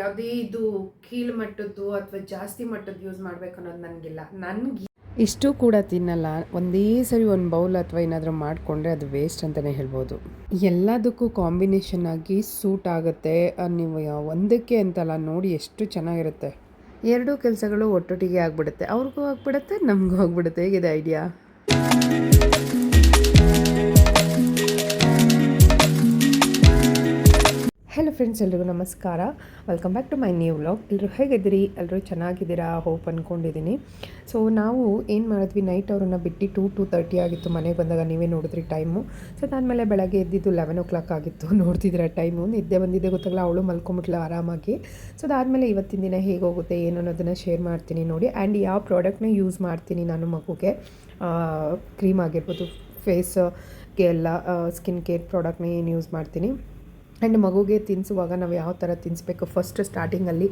ಯಾವುದೇ ಇದು ಕೀಳು ಮಟ್ಟದ್ದು ಅಥವಾ ಜಾಸ್ತಿ ಮಟ್ಟದ್ದು ಯೂಸ್ ಮಾಡಬೇಕು ಅನ್ನೋದು ನನಗಿಲ್ಲ. ನನಗೆ ಇಷ್ಟು ಕೂಡ ತಿನ್ನಲ್ಲ. ಒಂದೇ ಸರಿ ಒಂದು ಬೌಲ್ ಅಥವಾ ಏನಾದರೂ ಮಾಡಿಕೊಂಡ್ರೆ ಅದು ವೇಸ್ಟ್ ಅಂತಲೇ ಹೇಳ್ಬೋದು. ಎಲ್ಲದಕ್ಕೂ ಕಾಂಬಿನೇಷನ್ ಆಗಿ ಸೂಟ್ ಆಗುತ್ತೆ. ನೀವು ಒಂದಕ್ಕೆ ಅಂತಲ್ಲ, ನೋಡಿ ಎಷ್ಟು ಚೆನ್ನಾಗಿರುತ್ತೆ. ಎರಡೂ ಕೆಲಸಗಳು ಒಟ್ಟೊಟ್ಟಿಗೆ ಆಗ್ಬಿಡುತ್ತೆ. ಅವ್ರಿಗೂ ಆಗ್ಬಿಡುತ್ತೆ, ನಮಗೂ ಆಗ್ಬಿಡುತ್ತೆ. ಹೇಗಿದೆ ಐಡಿಯಾ ಫ್ರೆಂಡ್ಸ್ ಎಲ್ರಿಗೂ ನಮಸ್ಕಾರ. Welcome back to my new vlog ಎಲ್ಲರೂ ಹೇಗಿದ್ದೀರಿ? ಎಲ್ಲರೂ ಚೆನ್ನಾಗಿದ್ದೀರಾ? ಹೋಪ್ ಅಂದ್ಕೊಂಡಿದ್ದೀನಿ ಸೊ ನಾವು ಏನು ಮಾಡಿದ್ವಿ? ನೈಟ್ ಅವ್ರನ್ನ ಬಿಟ್ಟು ಟೂ ಟು ತರ್ಟಿ ಆಗಿತ್ತು. ಮನೆಗೆ ಬಂದಾಗ ನೀವೇ ನೋಡಿದ್ರಿ ಟೈಮು ಸೊ ಅದಾದಮೇಲೆ ಬೆಳಗ್ಗೆ ಎದ್ದಿದ್ದು ಲೆವೆನ್ ಓ ಕ್ಲಾಕ್ ಆಗಿತ್ತು. ನೋಡ್ತಿದ್ದೀರ ಟೈಮು ನಿದ್ದೆ ಬಂದಿದ್ದೆ ಗೊತ್ತಾಗಲ್ಲ ಅವಳು ಮಲ್ಕೊಂಬಿಟ್ಲು ಆರಾಮಾಗಿ. ಸೊ ಅದಾದಮೇಲೆ ಇವತ್ತಿನ ದಿನ ಹೇಗೆ ಹೋಗುತ್ತೆ? ಏನು ಅನ್ನೋದನ್ನು ಶೇರ್ ಮಾಡ್ತೀನಿ ನೋಡಿ. ಆ್ಯಂಡ್ ಯಾವ ಪ್ರಾಡಕ್ಟ್ನ ಯೂಸ್ ಮಾಡ್ತೀನಿ ನಾನು ಮಗುಗೆ? ಕ್ರೀಮ್ ಆಗಿರ್ಬೋದು ಫೇಸ್ಗೆ ಎಲ್ಲ ಸ್ಕಿನ್ ಕೇರ್ ಪ್ರಾಡಕ್ಟ್ನ ಏನು ಯೂಸ್ ಮಾಡ್ತೀನಿ? ಆ್ಯಂಡ್ ಮಗುಗೆ ತಿನ್ನಿಸುವಾಗ ನಾವು ಯಾವ ಥರ ತಿನ್ನಿಸ್ಬೇಕು ಫಸ್ಟ್ ಸ್ಟಾರ್ಟಿಂಗಲ್ಲಿ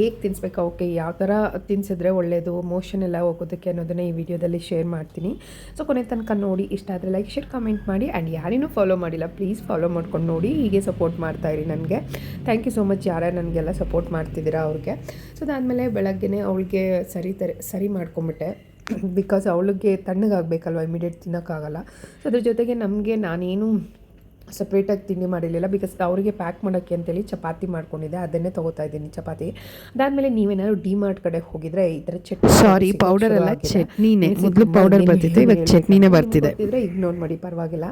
ಹೇಗೆ ತಿನ್ನಿಸ್ಬೇಕು ಅವಕ್ಕೆ ಯಾವ ಥರ ತಿನ್ನಿಸಿದ್ರೆ ಒಳ್ಳೆಯದು ಮೋಷನ್ ಎಲ್ಲ ಹೋಗೋದಕ್ಕೆ ಅನ್ನೋದನ್ನು ಈ ವಿಡಿಯೋದಲ್ಲಿ ಶೇರ್ ಮಾಡ್ತೀನಿ. ಸೊ ಕೊನೆ ತನಕ ನೋಡಿ, ಇಷ್ಟ ಆದರೆ ಲೈಕ್ ಶೇರ್ ಕಮೆಂಟ್ ಮಾಡಿ ಆ್ಯಂಡ್ ಯಾರೇನೂ ಫಾಲೋ ಮಾಡಿಲ್ಲ ಪ್ಲೀಸ್ ಫಾಲೋ ಮಾಡ್ಕೊಂಡು ನೋಡಿ, ಹೀಗೆ ಸಪೋರ್ಟ್ ಮಾಡ್ತಾಯಿರಿ ನನಗೆ. ಥ್ಯಾಂಕ್ ಯು ಸೋ ಮಚ್ ಯಾರೇ ನನಗೆಲ್ಲ ಸಪೋರ್ಟ್ ಮಾಡ್ತಿದ್ದೀರಾ ಅವ್ರಿಗೆ. ಸೊ ಅದಾದಮೇಲೆ ಬೆಳಗ್ಗೆನೇ ಅವಳಿಗೆ ಸರಿ ಸರಿ ಮಾಡ್ಕೊಂಬಿಟ್ಟೆ. ಬಿಕಾಸ್ ಅವಳಿಗೆ ತಣ್ಣಗಾಗಬೇಕಲ್ವ ಇಮಿಡಿಯೇಟ್ ತಿನ್ನೋಕ್ಕಾಗಲ್ಲ. ಸೊ ಅದ್ರ ಜೊತೆಗೆ ನಮಗೆ ನಾನೇನು ಸಪ್ರೇಟಾಗಿ ತಿಂಡಿ ಮಾಡಿರಲಿಲ್ಲ ಬಿಕಾಸ್ ಅವರಿಗೆ ಪ್ಯಾಕ್ ಮಾಡೋಕ್ಕೆ ಅಂತೇಳಿ ಚಪಾತಿ ಮಾಡ್ಕೊಂಡಿದ್ದೆ. ಅದನ್ನೇ ತೊಗೋತಾ ಇದ್ದೀನಿ ಚಪಾತಿ. ಅದಾದಮೇಲೆ ನೀವೇನಾದ್ರು ಡಿ ಮಾರ್ಟ್ ಕಡೆ ಹೋಗಿದ್ರೆ ಈ ಥರ ಚಟ್ನಿ ಸಾರಿ ಪೌಡರ್ ಅಲ್ಲ, ಚಟ್ನಿನೇ. ಮೊದಲು ಪೌಡರ್ ಬರ್ತಿತ್ತು, ಇವಾಗ ಚಟ್ನಿನೇ ಬರ್ತಿದೆ. ಇದ್ರೆ ಇಗ್ನೋರ್ ಮಾಡಿ ಪರವಾಗಿಲ್ಲ.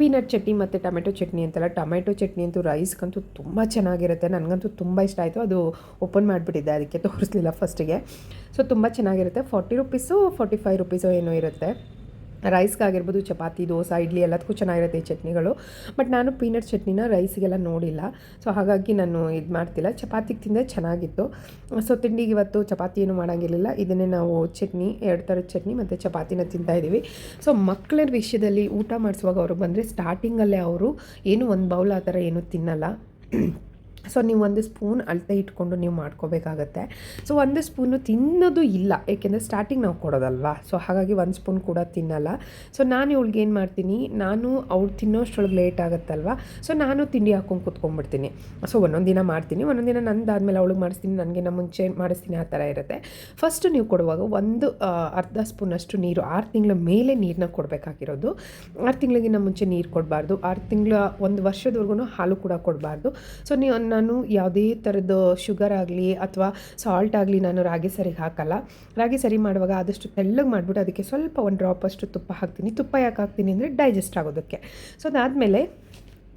ಪೀನಟ್ ಚಟ್ನಿ ಮತ್ತು ಟೊಮೆಟೊ ಚಟ್ನಿ ಅಂತಲ್ಲ ಟೊಮೆಟೊ ಚಟ್ನಿ ಅಂತೂ ರೈಸ್ಗಂತೂ ತುಂಬ ಚೆನ್ನಾಗಿರುತ್ತೆ. ನನಗಂತೂ ತುಂಬ ಇಷ್ಟ ಆಯಿತು. ಅದು ಓಪನ್ ಮಾಡಿಬಿಟ್ಟಿದ್ದೆ ಅದಕ್ಕೆ ತೋರಿಸ್ಲಿಲ್ಲ ಫಸ್ಟಿಗೆ ಸೊ ತುಂಬ ಚೆನ್ನಾಗಿರುತ್ತೆ. Forty rupees forty five rupees ಏನೋ ಇರುತ್ತೆ. ರೈಸ್ಗಾಗಿರ್ಬೋದು ಚಪಾತಿ, ದೋಸೆ, ಇಡ್ಲಿ ಎಲ್ಲದಕ್ಕೂ ಚೆನ್ನಾಗಿರುತ್ತೆ ಈ ಚಟ್ನಿಗಳು. ಬಟ್ ನಾನು ಪೀನಟ್ ಚಟ್ನಿನ ರೈಸ್ಗೆಲ್ಲ ನೋಡಿಲ್ಲ. ಸೊ ಹಾಗಾಗಿ ನಾನು ಇದು ಮಾಡ್ತಿಲ್ಲ. ಚಪಾತಿಗೆ ತಿಂದರೆ ಚೆನ್ನಾಗಿತ್ತು. ಸೊ ತಿಂಡಿಗೆ ಇವತ್ತು ಚಪಾತಿ ಏನು ಮಾಡೋಂಗಿರಲಿಲ್ಲ. ಇದನ್ನೇ ನಾವು ಚಟ್ನಿ, ಎರಡು ಥರದ ಚಟ್ನಿ ಮತ್ತು ಚಪಾತಿನ ತಿಂತಾ ಇದ್ದೀವಿ ಸೊ ಮಕ್ಕಳ ವಿಷಯದಲ್ಲಿ ಊಟ ಮಾಡಿಸುವಾಗ ಅವ್ರಿಗೆ ಬಂದರೆ ಸ್ಟಾರ್ಟಿಂಗಲ್ಲೇ ಅವರು ಏನು ಒಂದು ಬೌಲ್ ಆ ಥರ ಏನೂ ತಿನ್ನಲ್ಲ. ಸೊ ನೀವು ಒಂದು ಸ್ಪೂನ್ ಅಳತೆ ಇಟ್ಕೊಂಡು ನೀವು ಮಾಡ್ಕೋಬೇಕಾಗತ್ತೆ. ಸೊ ಒಂದು ಸ್ಪೂನು ತಿನ್ನೋದು ಇಲ್ಲ. ಏಕೆಂದರೆ ಸ್ಟಾರ್ಟಿಂಗ್ ನಾವು ಕೊಡೋದಲ್ವಾ? ಸೊ ಹಾಗಾಗಿ ಒಂದು ಸ್ಪೂನ್ ಕೂಡ ತಿನ್ನಲ್ಲ. ಸೊ ನಾನು ಇವಳಿಗೆ ಏನು ಮಾಡ್ತೀನಿ, ನಾನು ಅವ್ಳು ತಿನ್ನೋಷ್ಟ್ರೊಳಗೆ ಲೇಟ್ ಆಗುತ್ತಲ್ವ? ಸೊ ನಾನು ತಿಂಡಿ ಹಾಕೊಂಡು ಕುತ್ಕೊಂಡ್ಬಿಡ್ತೀನಿ. ಸೊ ಒಂದೊಂದು ದಿನ ಮಾಡ್ತೀನಿ. ಒಂದೊಂದು ದಿನ ನಂದಾದಮೇಲೆ ಅವಳಿಗೆ ಮಾಡಿಸ್ತೀನಿ, ನನಗೆ ನಮ್ಮ ಮುಂಚೆ ಮಾಡಿಸ್ತೀನಿ ಆ ಥರ ಇರುತ್ತೆ. ಫಸ್ಟು ನೀವು ಕೊಡುವಾಗ ಒಂದು ಅರ್ಧ ಸ್ಪೂನಷ್ಟು ನೀರು, ಆರು ತಿಂಗಳ ಮೇಲೆ ನೀರನ್ನ ಕೊಡಬೇಕಾಗಿರೋದು. ಆರು ತಿಂಗಳಿಗಿಂತ ಮುಂಚೆ ನೀರು ಕೊಡಬಾರ್ದು. ಆರು ತಿಂಗಳ, ಒಂದು ವರ್ಷದವರೆಗೂ ಹಾಲು ಕೂಡ ಕೊಡಬಾರ್ದು. ಸೊ ನೀವು ನಾನು ಯಾವುದೇ ಥರದ ಶುಗರ್ ಆಗಲಿ ಅಥವಾ ಸಾಲ್ಟ್ ಆಗಲಿ ನಾನು ರಾಗಿ ಸರಿಗೆ ಹಾಕಲ್ಲ. ರಾಗಿ ಸರಿ ಮಾಡುವಾಗ ಆದಷ್ಟು ತೆಳ್ಳಗೆ ಮಾಡಿಬಿಟ್ಟು ಅದಕ್ಕೆ ಸ್ವಲ್ಪ ಒಂದು ಡ್ರಾಪ್ ಅಷ್ಟು ತುಪ್ಪ ಹಾಕ್ತೀನಿ. ತುಪ್ಪ ಯಾಕೆ ಹಾಕ್ತೀನಿ ಅಂದರೆ ಡೈಜೆಸ್ಟ್ ಆಗೋದಕ್ಕೆ. ಸೊ ಅದಾದಮೇಲೆ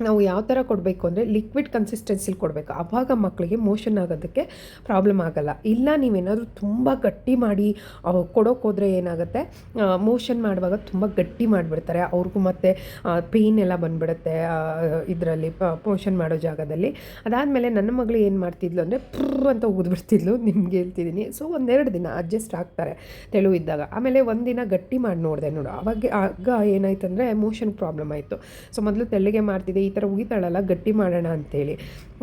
ನಾವು ಯಾವ ಥರ ಕೊಡಬೇಕು ಅಂದರೆ ಲಿಕ್ವಿಡ್ ಕನ್ಸಿಸ್ಟೆನ್ಸಿಲಿ ಕೊಡಬೇಕು. ಆವಾಗ ಮಕ್ಕಳಿಗೆ ಮೋಷನ್ ಆಗೋದಕ್ಕೆ ಪ್ರಾಬ್ಲಮ್ ಆಗಲ್ಲ. ಇಲ್ಲ ನೀವೇನಾದರೂ ತುಂಬ ಗಟ್ಟಿ ಮಾಡಿ ಕೊಡೋಕೆ ಹೋದರೆ ಏನಾಗುತ್ತೆ? ಮೋಷನ್ ಮಾಡುವಾಗ ತುಂಬ ಗಟ್ಟಿ ಮಾಡಿಬಿಡ್ತಾರೆ. ಅವ್ರಿಗೂ ಮತ್ತು ಪೇಯ್ನ್ ಎಲ್ಲ ಬಂದುಬಿಡುತ್ತೆ ಇದರಲ್ಲಿ ಮೋಷನ್ ಮಾಡೋ ಜಾಗದಲ್ಲಿ. ಅದಾದಮೇಲೆ ನನ್ನ ಮಗಳು ಏನು ಮಾಡ್ತಿದ್ಲು ಅಂದರೆ ಪ್ರ್ ಅಂತ ಊದ್ಬಿಡ್ತಿದ್ಲು ನಿಮ್ಗೆ ಹೇಳ್ತಿದ್ದೀನಿ ಸೊ ಒಂದೆರಡು ದಿನ ಅಡ್ಜಸ್ಟ್ ಆಗ್ತಾರೆ ತೆಳು ಇದ್ದಾಗ. ಆಮೇಲೆ ಒಂದಿನ ಗಟ್ಟಿ ಮಾಡಿ ನೋಡಿದೆ ನೋಡು. ಆವಾಗ ಆಗ ಏನಾಯ್ತು ಅಂದರೆ ಮೋಷನ್ ಪ್ರಾಬ್ಲಮ್ ಆಯಿತು. ಸೊ ಮೊದಲು ತೆಳ್ಳಿಗೆ ಮಾಡ್ತಿದ್ದೆ. ಈ ಥರ ಉಗಿತಾಳಲ್ಲ, ಗಟ್ಟಿ ಮಾಡೋಣ ಅಂತೇಳಿ.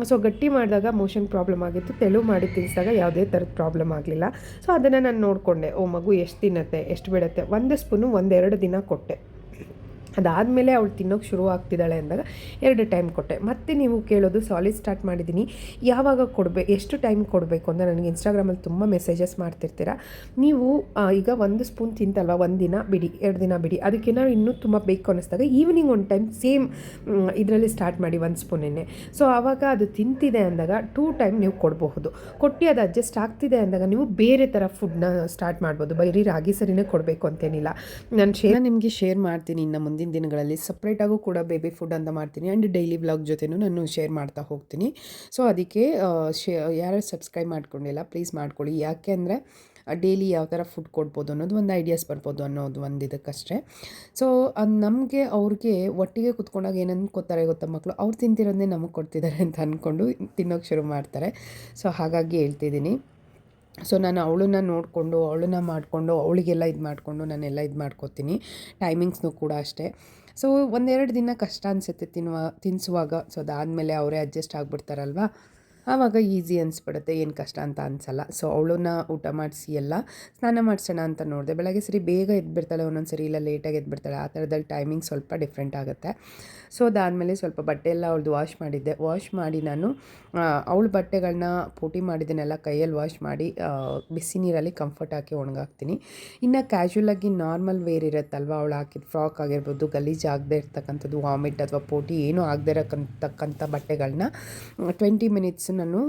ಸೊ ಗಟ್ಟಿ ಮಾಡಿದಾಗ ಮೋಷನ್ ಪ್ರಾಬ್ಲಮ್ ಆಗಿತ್ತು. ತೆಳು ಮಾಡಿ ತಿನ್ನಿಸಿದಾಗ ಯಾವುದೇ ಥರದ ಪ್ರಾಬ್ಲಮ್ ಆಗಲಿಲ್ಲ. ಸೊ ಅದನ್ನು ನಾನು ನೋಡಿಕೊಂಡೆ. ಓ ಮಗು, ಎಷ್ಟು ತಿನ್ನತ್ತೆ, ಎಷ್ಟು ಬಿಡುತ್ತೆ? ಒಂದು ಸ್ಪೂನು ಒಂದೆರಡು ದಿನ ಕೊಟ್ಟೆ. ಅದಾದಮೇಲೆ ಅವಳು ತಿನ್ನೋಕೆ ಶುರು ಆಗ್ತಿದ್ದಾಳೆ ಅಂದಾಗ ಎರಡು ಟೈಮ್ ಕೊಟ್ಟೆ. ಮತ್ತೆ ನೀವು ಕೇಳೋದು ಸಾಲಿಡ್ ಸ್ಟಾರ್ಟ್ ಮಾಡಿದ್ದೀನಿ. ಯಾವಾಗ ಕೊಡಬೇಕು ಎಷ್ಟು ಟೈಮ್ ಕೊಡಬೇಕು ಅಂತ ನನಗೆ ಇನ್ಸ್ಟಾಗ್ರಾಮಲ್ಲಿ ತುಂಬ ಮೆಸೇಜಸ್ ಮಾಡ್ತಿರ್ತೀರ. ನೀವು ಈಗ ಒಂದು ಸ್ಪೂನ್ ತಿಂತಲ್ವ? ಒಂದು ದಿನ ಬಿಡಿ, ಎರಡು ದಿನ ಬಿಡಿ. ಅದಕ್ಕೇನಾದ್ರು ಇನ್ನೂ ತುಂಬ ಬೇಕು ಅನ್ನಿಸ್ದಾಗ ಈವ್ನಿಂಗ್ ಒಂದು ಟೈಮ್ ಸೇಮ್ ಇದರಲ್ಲಿ ಸ್ಟಾರ್ಟ್ ಮಾಡಿ ಒಂದು ಸ್ಪೂನೇನೆ ಸೊ ಆವಾಗ ಅದು ತಿಂತಿದೆ ಅಂದಾಗ ಟೂ ಟೈಮ್ ನೀವು ಕೊಡಬಹುದು. ಕೊಟ್ಟು ಅದು ಅಡ್ಜಸ್ಟ್ ಆಗ್ತಿದೆ ಅಂದಾಗ ನೀವು ಬೇರೆ ಥರ ಫುಡ್ನ ಸ್ಟಾರ್ಟ್ ಮಾಡ್ಬೋದು. ಬರೀ ರಾಗಿ ಸರಿನೇ ಕೊಡಬೇಕು ಅಂತೇನಿಲ್ಲ. ನಾನು ಶೇರ್ ನಿಮಗೆ ಶೇರ್ ಮಾಡ್ತೀನಿ ಇನ್ನು ಮುಂದಿನ ದಿನಗಳಲ್ಲಿ ಸಪ್ರೇಟಾಗೂ ಕೂಡ ಬೇಬಿ ಫುಡ್ ಅಂತ ಮಾಡ್ತೀನಿ. ಆ್ಯಂಡ್ ಡೈಲಿ ವ್ಲಾಗ್ ಜೊತೆನೂ ನಾನು ಶೇರ್ ಮಾಡ್ತಾ ಹೋಗ್ತೀನಿ. ಸೊ ಅದಕ್ಕೆ ಶೇ, ಯಾರು ಸಬ್ಸ್ಕ್ರೈಬ್ ಮಾಡ್ಕೊಂಡಿಲ್ಲ ಪ್ಲೀಸ್ ಮಾಡ್ಕೊಳ್ಳಿ. ಯಾಕೆ ಅಂದರೆ ಡೈಲಿ ಯಾವ ಥರ ಫುಡ್ ಕೊಡ್ಬೋದು ಅನ್ನೋದು ಒಂದು ಐಡಿಯಾಸ್ ಬರ್ಬೋದು ಅನ್ನೋದು ಒಂದು ಇದಕ್ಕಷ್ಟೇ. ಸೊ ನಮಗೆ ಅವ್ರಿಗೆ ಒಟ್ಟಿಗೆ ಕುತ್ಕೊಂಡಾಗ ಏನು ಗೊತ್ತಾ ಮಕ್ಕಳು ಅವ್ರು ತಿಂತಿರೋದನ್ನೇ ನಮಗೆ ಕೊಡ್ತಿದ್ದಾರೆ ಅಂತ ಅಂದ್ಕೊಂಡು ತಿನ್ನೋಕೆ ಶುರು ಮಾಡ್ತಾರೆ. ಸೊ ಹಾಗಾಗಿ ಹೇಳ್ತಿದ್ದೀನಿ. ಸೊ ನಾನು ಅವಳನ್ನ ನೋಡಿಕೊಂಡು, ಅವಳನ್ನ ಮಾಡಿಕೊಂಡು, ಅವಳಿಗೆಲ್ಲ ಇದು ಮಾಡಿಕೊಂಡು ನಾನೆಲ್ಲ ಇದು ಮಾಡ್ಕೋತೀನಿ. ಟೈಮಿಂಗ್ಸ್ನು ಕೂಡ ಅಷ್ಟೇ. ಸೊ ಒಂದೆರಡು ದಿನ ಕಷ್ಟ ಅನಿಸುತ್ತೆ ತಿನ್ನುವ ತಿನ್ನಿಸುವಾಗ ಸೊ ಅದಾದಮೇಲೆ ಅವರೇ ಅಡ್ಜಸ್ಟ್ ಆಗಿಬಿಡ್ತಾರಲ್ವ? ಆವಾಗ ಈಸಿ ಅನಿಸ್ಬಿಡುತ್ತೆ, ಏನು ಕಷ್ಟ ಅಂತ ಅನಿಸಲ್ಲ. ಸೊ ಅವಳನ್ನ ಊಟ ಮಾಡಿಸಿ ಎಲ್ಲ ಸ್ನಾನ ಮಾಡಿಸೋಣ ಅಂತ ನೋಡಿದೆ. ಬೆಳಗ್ಗೆ ಸರಿ ಬೇಗ ಎದ್ಬಿಡ್ತಾಳೆ, ಒಂದೊಂದು ಸರಿ ಇಲ್ಲ ಲೇಟಾಗಿ ಎದ್ಬಿಡ್ತಾಳೆ. ಆ ಥರದಲ್ಲಿ ಟೈಮಿಂಗ್ ಸ್ವಲ್ಪ ಡಿಫ್ರೆಂಟ್ ಆಗುತ್ತೆ. ಸೊ ಅದಾದಮೇಲೆ ಸ್ವಲ್ಪ ಬಟ್ಟೆ ಎಲ್ಲ ಅವಳದು ವಾಶ್ ಮಾಡಿದ್ದೆ. ವಾಶ್ ಮಾಡಿ ನಾನು ಅವಳ ಬಟ್ಟೆಗಳನ್ನ ಪೋಟಿ ಮಾಡಿದ್ದನ್ನೆಲ್ಲ ಕೈಯಲ್ಲಿ ವಾಶ್ ಮಾಡಿ ಬಿಸಿ ನೀರಲ್ಲಿ ಕಂಫರ್ಟ್ ಹಾಕಿ ಒಣಗಾಕ್ತೀನಿ. ಇನ್ನು ಕ್ಯಾಶುವಲಾಗಿ ನಾರ್ಮಲ್ ವೇರ್ ಇರುತ್ತಲ್ವ, ಅವಳು ಹಾಕಿದ ಫ್ರಾಕ್ ಆಗಿರ್ಬೋದು, ಗಲೀಜು ಆಗದೆ ಇರ್ತಕ್ಕಂಥದ್ದು ವಾಮಿಟ್ ಅಥವಾ ಪೋಟಿ ಏನೂ ಆಗದೆ ಇರತಕ್ಕಂಥ ಬಟ್ಟೆಗಳನ್ನ ಟ್ವೆಂಟಿ ಮಿನಿಟ್ಸ್ ನಾನು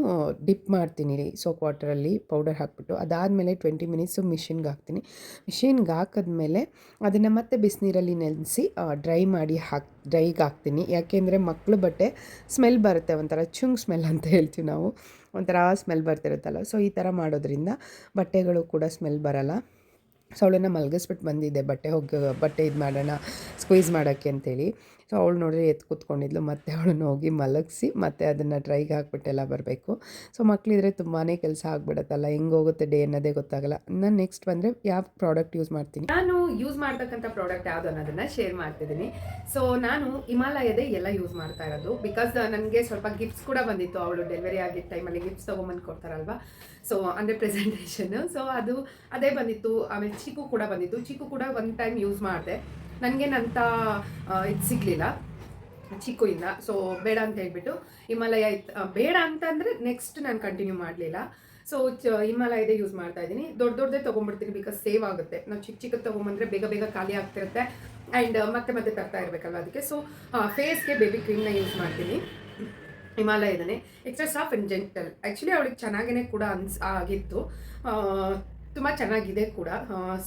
ಡಿಪ್ ಮಾಡ್ತೀನಿ ಸೋಪ್ ವಾಟರಲ್ಲಿ ಪೌಡರ್ ಹಾಕಿಬಿಟ್ಟು. ಅದಾದಮೇಲೆ ಟ್ವೆಂಟಿ ಮಿನಿಟ್ಸು ಮಿಷಿನ್ಗೆ ಹಾಕ್ತೀನಿ. ಮಿಷಿನ್ಗೆ ಹಾಕಿದ್ಮೇಲೆ ಅದನ್ನು ಮತ್ತೆ ಬಿಸಿನೀರಲ್ಲಿ ನೆನೆಸಿ ಡ್ರೈ ಮಾಡಿ ಹಾಕಿ, ಡ್ರೈಗೆ ಹಾಕ್ತೀನಿ. ಯಾಕೆಂದರೆ ಮಕ್ಕಳು ಬಟ್ಟೆ ಸ್ಮೆಲ್ ಬರುತ್ತೆ, ಒಂಥರ ಚುಂಗ್ ಸ್ಮೆಲ್ ಅಂತ ಹೇಳ್ತೀವಿ ನಾವು. ಒಂಥರ ಸ್ಮೆಲ್ ಬರ್ತಿರುತ್ತಲ್ಲ. ಸೊ, ಈ ಥರ ಮಾಡೋದ್ರಿಂದ ಬಟ್ಟೆಗಳು ಕೂಡ ಸ್ಮೆಲ್ ಬರಲ್ಲ. ಸೊ, ಅವಳನ್ನು ಮಲಗಿಸ್ಬಿಟ್ಟು ಬಂದಿದ್ದೆ ಬಟ್ಟೆ ಹೋಗಿ, ಬಟ್ಟೆ ಇದು ಮಾಡೋಣ ಸ್ಕ್ವೀಸ್ ಮಾಡೋಕ್ಕೆ ಅಂತೇಳಿ. ಸೊ ಅವಳು ನೋಡಿದ್ರೆ ಎತ್ತು ಕೂತ್ಕೊಂಡಿದ್ಲು. ಮತ್ತೆ ಅವಳನ್ನ ಹೋಗಿ ಮಲಗಿಸಿ, ಮತ್ತೆ ಅದನ್ನು ಡ್ರೈಗೆ ಹಾಕ್ಬಿಟ್ಟೆಲ್ಲ ಬರಬೇಕು. ಸೊ ಮಕ್ಕಳಿದ್ರೆ ತುಂಬಾ ಕೆಲಸ ಆಗ್ಬಿಡತ್ತಲ್ಲ, ಹೆಂಗೆ ಹೋಗುತ್ತೆ ಡೇ ಅನ್ನೋದೇ ಗೊತ್ತಾಗಲ್ಲ. ನಾನು ನೆಕ್ಸ್ಟ್ ಬಂದರೆ ಯಾವ ಪ್ರಾಡಕ್ಟ್ ಯೂಸ್ ಮಾಡ್ತೀನಿ? ನಾನು ಯೂಸ್ ಮಾಡ್ತಕ್ಕಂಥ ಪ್ರಾಡಕ್ಟ್ ಯಾವುದು ಅನ್ನೋದನ್ನ ಶೇರ್ ಮಾಡ್ತಿದ್ದೀನಿ. ಸೊ ನಾನು ಹಿಮಾಲಯದೇ ಎಲ್ಲ ಯೂಸ್ ಮಾಡ್ತಾ ಇರೋದು. ಬಿಕಾಸ್ ನನಗೆ ಸ್ವಲ್ಪ ಗಿಫ್ಟ್ಸ್ ಕೂಡ ಬಂದಿತ್ತು. ಅವಳು ಡೆಲಿವರಿ ಆಗಿದ್ದ ಟೈಮಲ್ಲಿ ಗಿಫ್ಟ್ಸ್ ತೊಗೊಂಬಂದು ಕೊಡ್ತಾರಲ್ವಾ? ಸೊ ಅಂದರೆ ಪ್ರೆಸೆಂಟೇಷನ್ ಸೊ ಅದು, ಅದೇ ಬಂದಿತ್ತು. ಆಮೇಲೆ ಚಿಕ್ಕು ಕೂಡ ಬಂದಿತ್ತು. ಚಿಕ್ಕು ಕೂಡ ಒನ್ ಟೈಮ್ ಯೂಸ್ ಮಾಡಿದೆ. ನನಗೇನಂತ ಇದು ಸಿಗಲಿಲ್ಲ. ಚಿಕ್ಕು ಇಲ್ಲ. ಸೊ ಬೇಡ ಅಂತ ಹೇಳ್ಬಿಟ್ಟು ಹಿಮಾಲಯ ಬೇಡ ಬೇಡ ಅಂತಂದರೆ ನೆಕ್ಸ್ಟ್ ನಾನು ಕಂಟಿನ್ಯೂ ಮಾಡಲಿಲ್ಲ. ಸೊ ಚ, ಹಿಮಾಲಯದೇ ಯೂಸ್ ಮಾಡ್ತಾ ಇದ್ದೀನಿ. ದೊಡ್ಡ ದೊಡ್ಡದೇ ತೊಗೊಂಡ್ಬಿಡ್ತೀನಿ ಬಿಕಾಸ್ ಸೇವ್ ಆಗುತ್ತೆ. ನಾವು ಚಿಕ್ಕ ಚಿಕ್ಕದು ತೊಗೊಂಬಂದರೆ ಬೇಗ ಬೇಗ ಖಾಲಿ ಆಗ್ತಿರುತ್ತೆ. ಆ್ಯಂಡ್ ಮತ್ತೆ ಮತ್ತೆ ತರ್ತಾ ಇರಬೇಕಲ್ವ ಅದಕ್ಕೆ. ಸೊ ಫೇಸ್ಗೆ ಬೇಬಿ ಕ್ರೀಮ್ನ ಯೂಸ್ ಮಾಡ್ತೀನಿ. ಹಿಮಾಲಯದನೇ. Extra soft and gentle actually ಅವಳಿಗೆ ಚೆನ್ನಾಗೇ ಕೂಡ ಅನ್ಸ್, ಆಗಿತ್ತು. ತುಂಬ ಚೆನ್ನಾಗಿದೆ ಕೂಡ.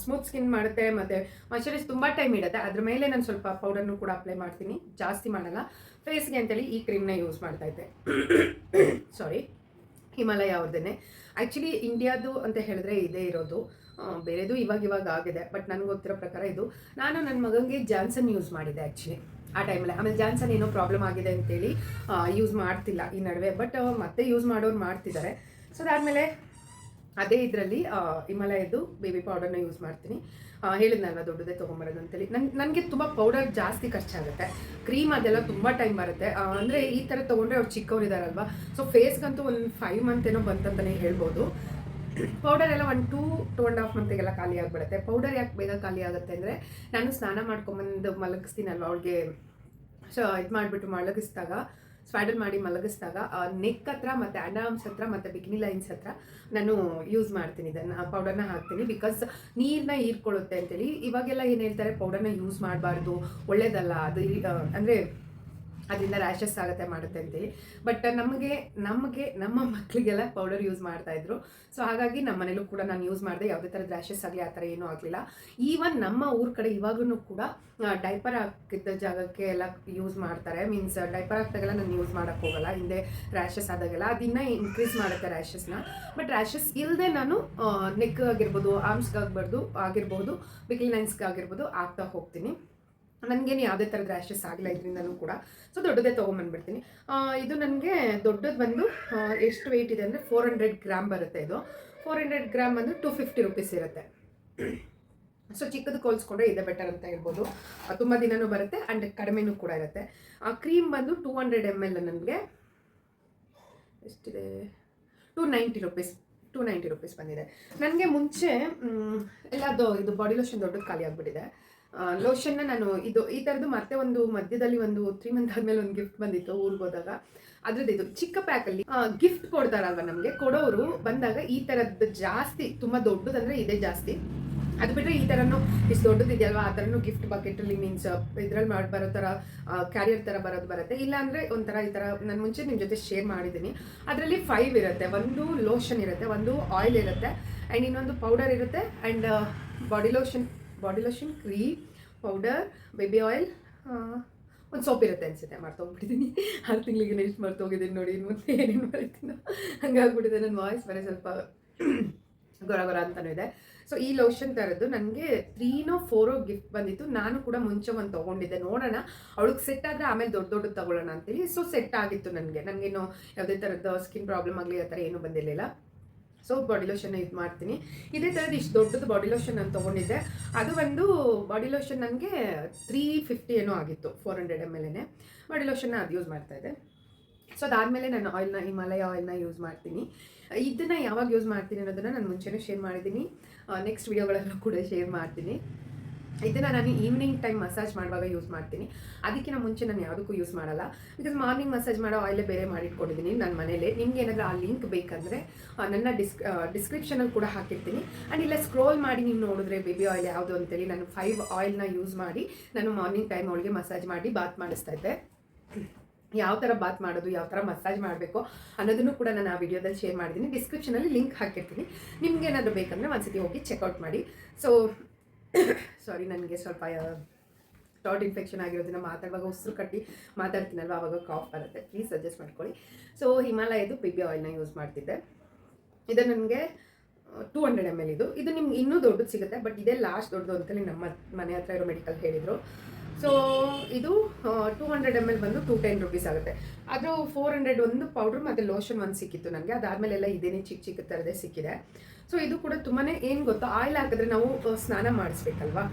ಸ್ಮೂತ್ ಸ್ಕಿನ್ ಮಾಡುತ್ತೆ, ಮತ್ತು ಮಾಯ್ಚರೈಸ್ ತುಂಬ ಟೈಮ್ ಇಡುತ್ತೆ. ಅದ್ರ ಮೇಲೆ ನಾನು ಸ್ವಲ್ಪ ಪೌಡರ್ನು ಕೂಡ ಅಪ್ಲೈ ಮಾಡ್ತೀನಿ. ಜಾಸ್ತಿ ಮಾಡಲ್ಲ. ಫೇಸ್ಗೆ ಅಂತೇಳಿ ಈ ಕ್ರೀಮ್ನ ಯೂಸ್ ಮಾಡ್ತಾ ಇದ್ದೆ. ಸಾರಿ ಹಿಮಾಲಯ ಅವ್ರದ್ದೇ ಆ್ಯಕ್ಚುಲಿ ಇಂಡಿಯಾದು ಅಂತ ಹೇಳಿದ್ರೆ ಇದೇ ಇರೋದು. ಬೇರೆದು ಇವಾಗ ಇವಾಗ ಆಗಿದೆ. ಬಟ್ ನನಗೆ ಗೊತ್ತಿರೋ ಪ್ರಕಾರ ಇದು. ನಾನು ನನ್ನ ಮಗನಿಗೆ ಜಾನ್ಸನ್ ಯೂಸ್ ಮಾಡಿದೆ ಆ್ಯಕ್ಚುಲಿ ಆ ಟೈಮಲ್ಲಿ ಆಮೇಲೆ ಜಾನ್ಸನ್ ಏನೋ ಪ್ರಾಬ್ಲಮ್ ಆಗಿದೆ ಅಂತೇಳಿ ಯೂಸ್ ಮಾಡ್ತಿಲ್ಲ ಈ ನಡುವೆ. ಬಟ್ ಮತ್ತೆ ಯೂಸ್ ಮಾಡೋರು ಮಾಡ್ತಿದ್ದಾರೆ. ಸೊ ಅದಾದಮೇಲೆ ಅದೇ ಇದರಲ್ಲಿ ಹಿಮಾಲಯದ್ದು ಬೇಬಿ ಪೌಡರ್ನ ಯೂಸ್ ಮಾಡ್ತೀನಿ. ಹೇಳಿದ್ನಲ್ವ ದೊಡ್ಡದೇ ತೊಗೊಂಬರೋದು ಅಂತೇಳಿ. ನನ್, ನನಗೆ ತುಂಬ ಪೌಡರ್ ಜಾಸ್ತಿ ಖರ್ಚಾಗುತ್ತೆ ಕ್ರೀಮ್ ಅದೆಲ್ಲ ತುಂಬ ಟೈಮ್ ಬರುತ್ತೆ. ಅಂದರೆ ಈ ಥರ ತೊಗೊಂಡ್ರೆ ಅವ್ರು ಚಿಕ್ಕವರಿದಾರಲ್ವ? ಸೊ ಫೇಸ್ಗಂತೂ ಒಂದು ಫೈವ್ ಮಂತ್ ಏನೋ ಬಂತಂತಲೇ ಹೇಳ್ಬೋದು. ಪೌಡರ್ ಎಲ್ಲ ಒಂದು ಟೂ ಟೂ ಆ್ಯಂಡ್ ಹಾಫ್ ಮಂತಿಗೆಲ್ಲ ಖಾಲಿ ಆಗಿಬಿಡುತ್ತೆ. ಪೌಡರ್ ಯಾಕೆ ಬೇಗ ಖಾಲಿ ಆಗುತ್ತೆ ಅಂದರೆ, ನಾನು ಸ್ನಾನ ಮಾಡ್ಕೊಂಬಂದು ಮಲಗಿಸ್ತೀನಲ್ವ ಅವ್ಳಿಗೆ ಸೊ ಇದು ಮಾಡಿಬಿಟ್ಟು ಮಲಗಿಸಿದಾಗ ಸ್ವಾಡಲ್ ಮಾಡಿ ಮಲಗಿಸಿದಾಗ ನೆಕ್ ಹತ್ರ ಮತ್ತು ಅಂಡಾಮ್ಸ್ ಹತ್ರ ಮತ್ತು ಬಿಕಿನಿ ಲೈನ್ಸ್ ಹತ್ರ ನಾನು ಯೂಸ್ ಮಾಡ್ತೀನಿ ಇದನ್ನು ಪೌಡರ್ನ ಹಾಕ್ತೀನಿ ಬಿಕಾಸ್ ನೀರನ್ನ ಹೀರ್ಕೊಳ್ಳುತ್ತೆ ಅಂತೇಳಿ. ಇವಾಗೆಲ್ಲ ಏನು ಹೇಳ್ತಾರೆ ಪೌಡರ್ನ ಯೂಸ್ ಮಾಡಬಾರ್ದು, ಒಳ್ಳೇದಲ್ಲ ಅದು ಅಂದರೆ ಅದರಿಂದ ರ್ಯಾಶಸ್ ಆಗುತ್ತೆ ಮಾಡುತ್ತೆ ಅಂತೇಳಿ. ಬಟ್ ನಮಗೆ ನಮಗೆ, ನಮ್ಮ ಮಕ್ಕಳಿಗೆಲ್ಲ ಪೌಡರ್ ಯೂಸ್ ಮಾಡ್ತಾ ಇದ್ರು. ಸೊ ಹಾಗಾಗಿ ನಮ್ಮ ಮನೇಲೂ ಕೂಡ ನಾನು ಯೂಸ್ ಮಾಡಿದೆ. ಯಾವುದೇ ಥರದ ರ್ಯಾಶಸ್ ಆಗಲಿ, ಆ ಥರ ಏನೂ ಆಗಲಿಲ್ಲ. ಈವನ್ ನಮ್ಮ ಊರ ಕಡೆ ಇವಾಗೂ ಕೂಡ ಡೈಪರ್ ಹಾಕಿದ್ದ ಜಾಗಕ್ಕೆ ಎಲ್ಲ ಯೂಸ್ ಮಾಡ್ತಾರೆ. ಮೀನ್ಸ್ ಡೈಪರ್ ಹಾಕಿದಾಗೆಲ್ಲ ನಾನು ಯೂಸ್ ಮಾಡೋಕ್ಕೆ ಹೋಗಲ್ಲ. ಹಿಂದೆ ರ್ಯಾಷಸ್ ಆದಾಗೆಲ್ಲ. ಅದನ್ನ ಇನ್ಕ್ರೀಸ್ ಮಾಡುತ್ತೆ ರ್ಯಾಶಸ್ನ ಬಟ್ ರ್ಯಾಶಸ್ ಇಲ್ಲದೆ ನಾನು ನೆಕ್ ಆಗಿರ್ಬೋದು ಆರ್ಮ್ಸ್ಗಾಗಬಾರ್ದು ಆಗಿರ್ಬೋದು ಬಿಕಿಲ್ ನೈನ್ಸ್ಗೆ ಆಗಿರ್ಬೋದು ಆಗ್ತಾ ಹೋಗ್ತೀನಿ. ನನಗೇನು ಯಾವುದೇ ಥರದ ರ್ಯಾಷಸ್ ಆಗಿಲ್ಲ ಇದರಿಂದನೂ ಕೂಡ. ಸೊ ದೊಡ್ಡದೇ ತೊಗೊಂಬಂದ್ಬಿಡ್ತೀನಿ. ಇದು ನನಗೆ ದೊಡ್ಡದು ಬಂದು ಎಷ್ಟು ವೆಯ್ಟ್ ಇದೆ ಅಂದರೆ ಫೋರ್ ಹಂಡ್ರೆಡ್ ಗ್ರಾಮ್ ಬರುತ್ತೆ ಇದು. ಫೋರ್ ಹಂಡ್ರೆಡ್ ಗ್ರಾಮ್ ಬಂದು ಟು ಫಿಫ್ಟಿ ರುಪೀಸ್ ಇರುತ್ತೆ. ಸೊ ಚಿಕ್ಕದಕ್ಕೆ ಹೋಲಿಸ್ಕೊಂಡ್ರೆ ಇದೆ ಬೆಟರ್ ಅಂತ ಹೇಳ್ಬೋದು. ತುಂಬ ದಿನನೂ ಬರುತ್ತೆ ಆ್ಯಂಡ್ ಕಡಿಮೆನೂ ಕೂಡ ಇರುತ್ತೆ. ಆ ಕ್ರೀಮ್ ಬಂದು ಟೂ ಹಂಡ್ರೆಡ್ ಎಂ ಎಲ್ ನನಗೆ ಎಷ್ಟಿದೆ? Two ninety rupees two ninety rupees ಬಂದಿದೆ. ನನಗೆ ಮುಂಚೆ ಎಲ್ಲದು ಇದು ಬಾಡಿ ಲೋಷನ್ ದೊಡ್ಡದು ಖಾಲಿ ಆಗಿಬಿಟ್ಟಿದೆ. ಲೋಷನ್ನ ನಾನು ಇದು ಈ ಥರದ್ದು ಮತ್ತೆ ಒಂದು ಮಧ್ಯದಲ್ಲಿ ಒಂದು ತ್ರೀ ಮಂತ್ ಆದಮೇಲೆ ಒಂದು ಗಿಫ್ಟ್ ಬಂದಿತ್ತು ಊರಿಗೆ ಹೋದಾಗ. ಅದ್ರದ್ದು ಇದು ಚಿಕ್ಕ ಪ್ಯಾಕಲ್ಲಿ ಗಿಫ್ಟ್ ಕೊಡ್ತಾರಲ್ವ ನಮಗೆ? ಕೊಡೋರು ಬಂದಾಗ ಈ ಥರದ್ದು ಜಾಸ್ತಿ, ತುಂಬ ದೊಡ್ಡದಂದ್ರೆ ಇದೆ ಜಾಸ್ತಿ. ಅದು ಬಿಟ್ಟರೆ ಈ ಥರನೂ ಇಷ್ಟು ದೊಡ್ಡದಿದೆಯಲ್ವಾ? ಆ ಥರನೂ ಗಿಫ್ಟ್ ಬಕೆಟಲ್ಲಿ ಮೀನ್ಸ್ ಇದ್ರಲ್ಲಿ ಮಾಡಿ, ಬರೋ ಥರ ಕ್ಯಾರಿಯರ್ ಥರ ಬರೋದು ಬರುತ್ತೆ. ಇಲ್ಲಾಂದರೆ ಒಂಥರ ಈ ಥರ ನಾನು ಮುಂಚೆ ನಿಮ್ಮ ಜೊತೆ ಶೇರ್ ಮಾಡಿದ್ದೀನಿ ಅದರಲ್ಲಿ ಫೈವ್ ಇರುತ್ತೆ. ಒಂದು ಲೋಷನ್ ಇರುತ್ತೆ, ಒಂದು ಆಯಿಲ್ ಇರುತ್ತೆ ಆ್ಯಂಡ್ ಇನ್ನೊಂದು ಪೌಡರ್ ಇರುತ್ತೆ and body lotion body lotion cream powder baby oil ಒಂದು ಸೋಪ್ ಇರುತ್ತೆ ಅನಿಸುತ್ತೆ. ಮರ್ತೋಗ್ಬಿಟ್ಟಿದ್ದೀನಿ ಆರು ತಿಂಗಳಿಗೆ ನೆಕ್ಸ್ಟ್ ಮರ್ತೋಗಿದ್ದೀನಿ ನೋಡಿ ಮುಂದೆ ಏನೇನು ಮಾಡ್ತೀನಿ ಹಂಗಾಗ್ಬಿಟ್ಟಿದೆ ನನ್ನ ವಾಯ್ಸ್ ಬರೀ ಸ್ವಲ್ಪ ಗೊರ ಗೊರ ಅಂತಲೂ ಇದೆ. ಸೊ ಈ ಲೋಷನ್ ಥರದ್ದು ನನಗೆ ತ್ರೀನೋ ಫೋರೋ ಗಿಫ್ಟ್ ಬಂದಿತ್ತು. ನಾನು ಕೂಡ ಮುಂಚೆ ಒಂದು ತೊಗೊಂಡಿದ್ದೆ. ನೋಡೋಣ. ಅವಳಿಗೆ ಸೆಟ್ ಆದರೆ ಆಮೇಲೆ ದೊಡ್ಡ ದೊಡ್ಡದು ತೊಗೊಳ್ಳೋಣ ಅಂತೇಳಿ. ಸೊ ಸೆಟ್ ಆಗಿತ್ತು ನನಗೆ. ನನಗೇನು ಯಾವುದೇ ಥರದ ಸ್ಕಿನ್ ಪ್ರಾಬ್ಲಮ್ ಆಗಲಿ, ಆ ಥರ ಏನೂ ಬಂದಿರಲಿಲ್ಲ. ಸೊ ಬಾಡಿ ಲೋಷನ್ ಇದು ಮಾಡ್ತೀನಿ. ಇದೇ ಥರದ್ದು ಇಷ್ಟು ದೊಡ್ಡದು ಬಾಡಿ ಲೋಷನ್ ನಾನು ತೊಗೊಂಡಿದ್ದೆ. ಅದು ಒಂದು ಬಾಡಿ ಲೋಷನ್ ನನಗೆ ತ್ರೀ ಫಿಫ್ಟಿ ಏನೋ ಆಗಿತ್ತು, four hundred M L body ಲೋಷನ್ನ ಅದು ಯೂಸ್ ಮಾಡ್ತಾ ಇದ್ದೆ. ಸೊ ಅದಾದಮೇಲೆ ನಾನು ಆಯಿಲ್ನ ಹಿಮಾಲಯ ಆಯಿಲ್ನ ಯೂಸ್ ಮಾಡ್ತೀನಿ. ಇದನ್ನು ಯಾವಾಗ ಯೂಸ್ ಮಾಡ್ತೀನಿ ಅನ್ನೋದನ್ನು ನಾನು ಮುಂಚೆನೇ ಶೇರ್ ಮಾಡಿದ್ದೀನಿ. ನೆಕ್ಸ್ಟ್ ವೀಡಿಯೋಗಳಲ್ಲೂ ಕೂಡ ಶೇರ್ ಮಾಡ್ತೀನಿ. ಇದನ್ನು ನಾನು ಈವ್ನಿಂಗ್ ಟೈಮ್ ಮಸಾಜ್ ಮಾಡುವಾಗ ಯೂಸ್ ಮಾಡ್ತೀನಿ. ಅದಕ್ಕಿಂತ ಮುಂಚೆ ನಾನು ಯಾವುದಕ್ಕೂ ಯೂಸ್ ಮಾಡಲ್ಲ. ಬಿಕಾಸ್ ಮಾರ್ನಿಂಗ್ ಮಸಾಜ್ ಮಾಡೋ ಆಯಿಲೇ ಬೇರೆ ಮಾಡಿಟ್ಕೊಂಡಿದ್ದೀನಿ ನನ್ನ ಮನೇಲಿ. ನಿಮ್ಗೆ ಏನಾದರೂ ಆ ಲಿಂಕ್ ಬೇಕಂದರೆ ನನ್ನ ಡಿಸ್ ಡಿಸ್ಕ್ರಿಪ್ಷನಲ್ಲಿ ಕೂಡ ಹಾಕಿರ್ತೀನಿ. ಆ್ಯಂಡ್ ಇಲ್ಲ ಸ್ಕ್ರೋಲ್ ಮಾಡಿ ನೀವು ನೋಡಿದ್ರೆ ಬೇಬಿ ಆಯಿಲ್ ಯಾವುದು ಅಂತೇಳಿ ನಾನು ಫೈವ್ ಆಯಿಲ್ನ ಯೂಸ್ ಮಾಡಿ ನಾನು ಮಾರ್ನಿಂಗ್ ಟೈಮ್ ಅವಳಿಗೆ ಮಸಾಜ್ ಮಾಡಿ ಬಾತ್ ಮಾಡಿಸ್ತಾ ಇದ್ದೆ. ಯಾವ ಥರ ಬಾತ್ ಮಾಡೋದು, ಯಾವ ಥರ ಮಸಾಜ್ ಮಾಡಬೇಕು ಅನ್ನೋದನ್ನು ಕೂಡ ನಾನು ಆ ವಿಡಿಯೋದಲ್ಲಿ ಶೇರ್ ಮಾಡಿದ್ದೀನಿ ಡಿಸ್ಕ್ರಿಪ್ಷನಲ್ಲಿ ಲಿಂಕ್ ಹಾಕಿರ್ತೀನಿ. ನಿಮ್ಗೆ ಏನಾದರೂ ಬೇಕಂದರೆ ಒಂದ್ಸತಿ ಹೋಗಿ ಚೆಕ್ಔಟ್ ಮಾಡಿ. ಸೊ ಸಾರಿ ನನಗೆ ಸ್ವಲ್ಪ ಥಾಟ್ ಇನ್ಫೆಕ್ಷನ್ ಆಗಿರೋದನ್ನ ಮಾತಾಡುವಾಗ ಉಸಿರು ಕಟ್ಟಿ ಮಾತಾಡ್ತೀನಲ್ವ? ಆವಾಗ ಕಾಫ್ ಬರುತ್ತೆ. ಪ್ಲೀಸ್ ಸಜೆಸ್ಟ್ ಮಾಡ್ಕೊಳ್ಳಿ. ಸೊ ಹಿಮಾಲಯದು ಪಿಬಿ ಆಯಿಲ್ನ ಯೂಸ್ ಮಾಡ್ತಿದ್ದೆ. ಇದು ನನಗೆ ಟೂ ಹಂಡ್ರೆಡ್ ಎಂ ಎಲ್ ಇದು. ಇದು ನಿಮ್ಗೆ ಇನ್ನೂ ದೊಡ್ಡದು ಸಿಗುತ್ತೆ ಬಟ್ ಇದೇ ಲಾಸ್ಟ್ ದೊಡ್ಡದು ಅಂತಲೇ ನಮ್ಮ ಮನೆ ಹತ್ರ ಇರೋ ಮೆಡಿಕಲ್ ಹೇಳಿದರು. ಸೊ ಇದು ಟೂ ಹಂಡ್ರೆಡ್ ಎಂ ಎಲ್ ಬಂದು ಟೂ ಟೆನ್ ರುಪೀಸ್ ಆಗುತ್ತೆ. ಅದು ಫೋರ್ ಹಂಡ್ರೆಡ್ ಒಂದು ಪೌಡ್ರ್ ಮತ್ತು ಲೋಷನ್ ಒಂದು ಸಿಕ್ಕಿತ್ತು ನನಗೆ. ಅದಾದಮೇಲೆ ಎಲ್ಲ ಇದೇನೇ ಚಿಕ್ಕ ಚಿಕ್ಕ ಥರದೇ ಸಿಕ್ಕಿದೆ. ಸೊ ಇದು ಕೂಡ ತುಂಬಾ ಏನು ಗೊತ್ತಾ? ಆಯಿಲ್ ಹಾಕಿದ್ರೆ ನಾವು ಸ್ನಾನ ಮಾಡಿಸ್ಬೇಕಲ್ವಾ?